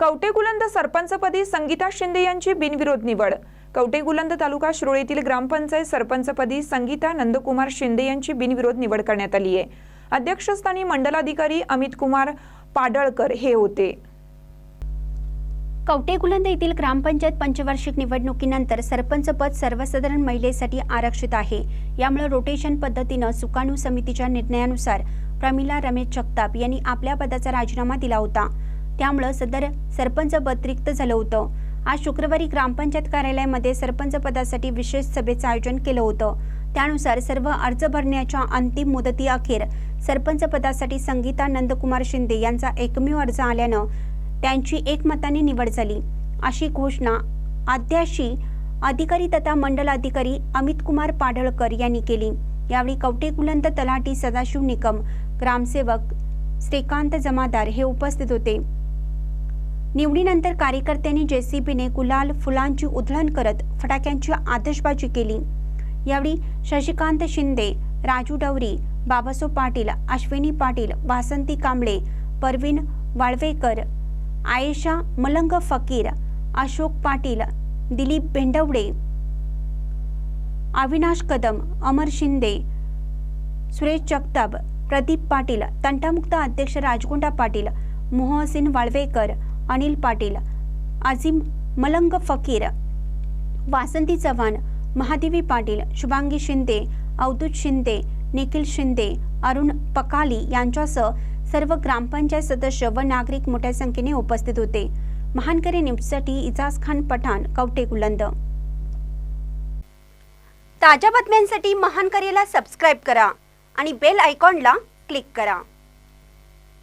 कवटेगुलंद सरपंचपदी संगीता शिंदे यांची बिनविरोध निवड. कवटेगुलंद तालुका श्रोळीतील ग्रामपंचायत सरपंचपदी संगीता नंदकुमार शिंदे यांची बिनविरोध निवड करण्यात आली आहे. अध्यक्षस्थानी मंडलाधिकारी अमित कुमार पाडळकर हे होते. कवटेगुलंद येथील ग्रामपंचायत पंचवार्षिक निवडणुकीनंतर सरपंच पद सर्वसाधारण महिलेसाठी आरक्षित आहे. यामुळे रोटेशन पद्धतीनं सुकाणू समितीच्या निर्णयानुसार प्रमिला रमेश जगताप यांनी आपल्या पदाचा राजीनामा दिला होता. त्यामुळं सदर सरपंच पद रिक्त झालं होतं. आज शुक्रवारी ग्रामपंचायत कार्यालयामध्ये सरपंच पदासाठी विशेष सभेचं आयोजन केलं होतं. त्यानुसार सर्व अर्ज भरण्याच्या अंतिम मुदतीअखेर सरपंच पदासाठी संगीता नंदकुमार शिंदे यांचा एकमेव अर्ज आल्यानं त्यांची एकमताने निवड झाली. अशी घोषणा आद्याशी अधिकारी तथा मंडल अधिकारी अमित कुमार पाडळकर यांनी केली. यावेळी कवटेकुलंद तलाठी सदाशिव निकम ग्रामसेवक श्रीकांत जमादार हे उपस्थित होते. निवडीनंतर कार्यकर्त्यांनी जेसीबीने गुलाल फुलांची उधळण करत फटाक्यांची आतषबाजी केली. यावेळी शशिकांत शिंदे राजू डवरी बाबासो पाटील अश्विनी पाटील वासंती कांबळे परवीन वाळवेकर आयेशा मलंग फकीर अशोक पाटील दिलीप भेंडवडे अविनाश कदम अमर शिंदे सुरेश जगताप प्रदीप पाटील तंटामुक्त अध्यक्ष राजगोंडा पाटील मोहसिन वाळवेकर अनिल पाटील आझिम मलंग फकीर वासंती चव्हाण महादेवी पाटील शुभांगी शिंदे अवधूत शिंदे निखिल शिंदे अरुण पकाली यांच्यासह सर्व ग्रामपंचायत सदस्य व नागरिक मोठ्या संख्येने उपस्थित होते. महानकरी न्यूजसाठी इजाज खान पठाण कवटे गुलंद ताज्या बातम्यांसाठी महानकरीला सबस्क्राईब करा आणि बेल आयकॉनला क्लिक करा.